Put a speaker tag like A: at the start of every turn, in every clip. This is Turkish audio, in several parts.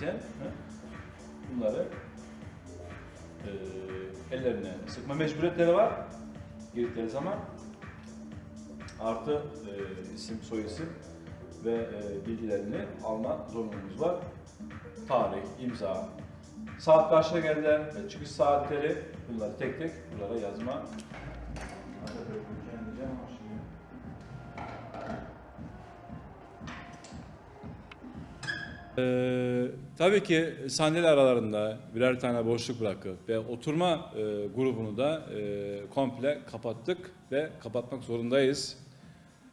A: hı, bunları e, ellerine sıkma mecburiyetleri var girdikleri zaman. Artı e, isim, soy isim ve e, bilgilerini alma zorunluluğumuz var. Tarih, imza, saat kaçta geldiler ve çıkış saatleri bunları tek tek bunlara yazma. Ee, tabii ki sandalye aralarında birer tane boşluk bırakıp ve oturma e, grubunu da e, komple kapattık ve kapatmak zorundayız.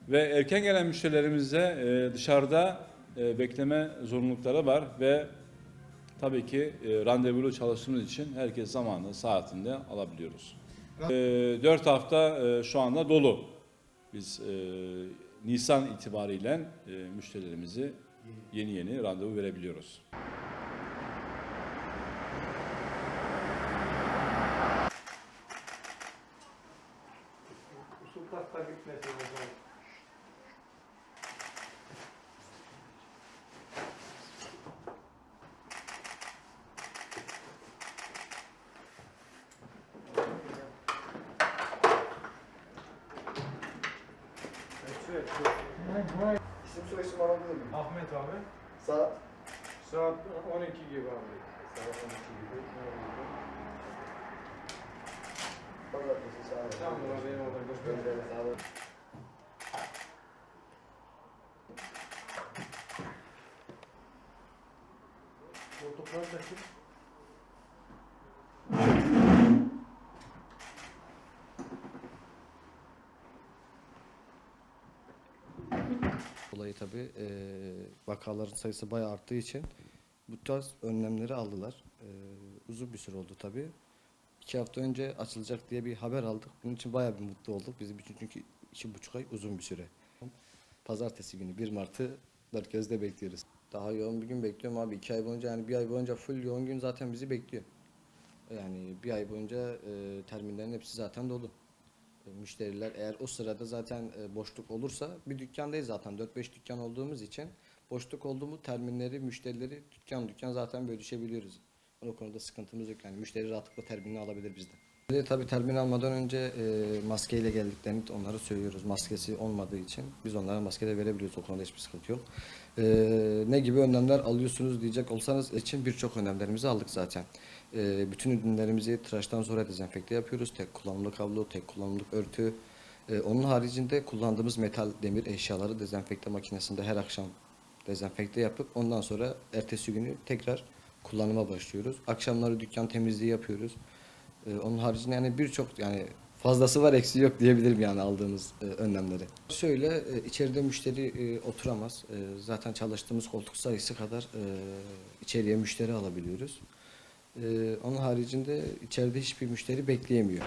A: Ve erken gelen müşterilerimize e, dışarıda e, bekleme zorunlulukları var ve tabii ki e, randevulu çalıştığımız için herkes zamanında saatinde alabiliyoruz. E, 4 hafta e, şu anda dolu. Biz e, Nisan itibariyle e, müşterilerimizi yeni yeni randevu verebiliyoruz.
B: Usultakta gitmesin
C: isim alabilir miyim?
B: Ahmet abi.
C: Saat.
B: Saat 12 gibi abi. Saat 12 gibi.
C: Pazartesi saat.
B: Tamam abi benim orada göster.
C: Evet, abi.
B: Koltuklar da kim?
D: Dolayı tabii e, vakaların sayısı bayağı arttığı için bu tarz önlemleri aldılar. E, uzun bir süre oldu tabii. İki hafta önce açılacak diye bir haber aldık. Bunun için bayağı bir mutlu olduk. Bizim için çünkü iki buçuk ay uzun bir süre. Pazartesi günü 1 Mart'ı gözle bekliyoruz. Daha yoğun bir gün bekliyorum abi. iki ay boyunca yani bir ay boyunca full yoğun gün zaten bizi bekliyor. Yani bir ay boyunca e, terminlerin hepsi zaten dolu. Müşteriler eğer o sırada zaten e, boşluk olursa bir dükkandayız zaten 4-5 dükkan olduğumuz için boşluk oldu mu terminleri, müşterileri dükkan dükkan zaten bölüşebiliyoruz. O konuda sıkıntımız yok yani müşteri rahatlıkla terminini alabilir bizden. Tabii termin almadan önce e, maskeyle geldiklerini onları söylüyoruz. Maskesi olmadığı için biz onlara maske de verebiliyoruz. O konuda hiçbir sıkıntı yok. E, ne gibi önlemler alıyorsunuz diyecek olsanız için birçok önlemlerimizi aldık zaten. E, bütün ürünlerimizi tıraştan sonra dezenfekte yapıyoruz. Tek kullanımlık havlu, tek kullanımlık örtü. E, onun haricinde kullandığımız metal, demir eşyaları dezenfekte makinesinde her akşam dezenfekte yapıp ondan sonra ertesi günü tekrar kullanıma başlıyoruz. Akşamları dükkan temizliği yapıyoruz. Ee, onun haricinde yani birçok yani fazlası var eksiği yok diyebilirim yani aldığımız e, önlemleri. Şöyle e, içeride müşteri e, oturamaz. E, zaten çalıştığımız koltuk sayısı kadar e, içeriye müşteri alabiliyoruz. E, onun haricinde içeride hiçbir müşteri bekleyemiyor.